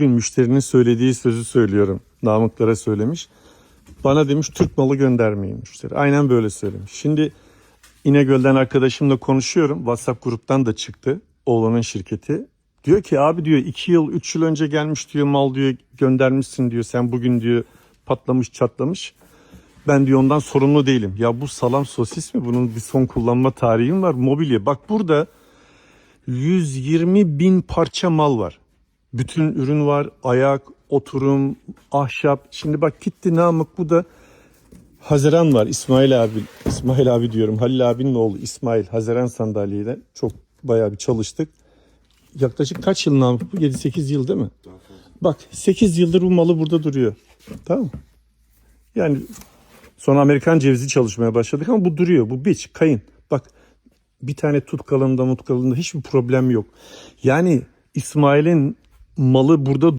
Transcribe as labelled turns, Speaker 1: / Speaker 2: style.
Speaker 1: bir müşterinin söylediği sözü söylüyorum. Namıklara söylemiş. Bana demiş Türk malı göndermeyin müşteri. Aynen böyle söylemiş. Şimdi İnegöl'den arkadaşımla konuşuyorum. WhatsApp gruptan da çıktı. Oğlanın şirketi. Diyor ki abi diyor 2 yıl 3 yıl önce gelmiş diyor mal diyor göndermişsin diyor. Sen bugün diyor patlamış çatlamış. Ben diyor ondan sorumlu değilim. Ya bu salam sosis mi? Bunun bir son kullanma tarihi mi var? Mobilya. Bak burada 120 bin parça mal var. Bütün ürün var. Ayak, oturum, ahşap. Şimdi bak gitti Namık bu da Haziran var. İsmail abi, İsmail abi diyorum. Halil abinin oğlu İsmail Haziran sandalyeyle çok bayağı bir çalıştık. Yaklaşık kaç yıl Namık bu? 7-8 yıl değil mi? Bak 8 yıldır bu malı burada duruyor. Tamam mı? Yani sonra Amerikan cevizi çalışmaya başladık ama bu duruyor. Bu biç, kayın. Bak bir tane tutkalında mutkalında hiçbir problem yok. Yani İsmail'in malı burada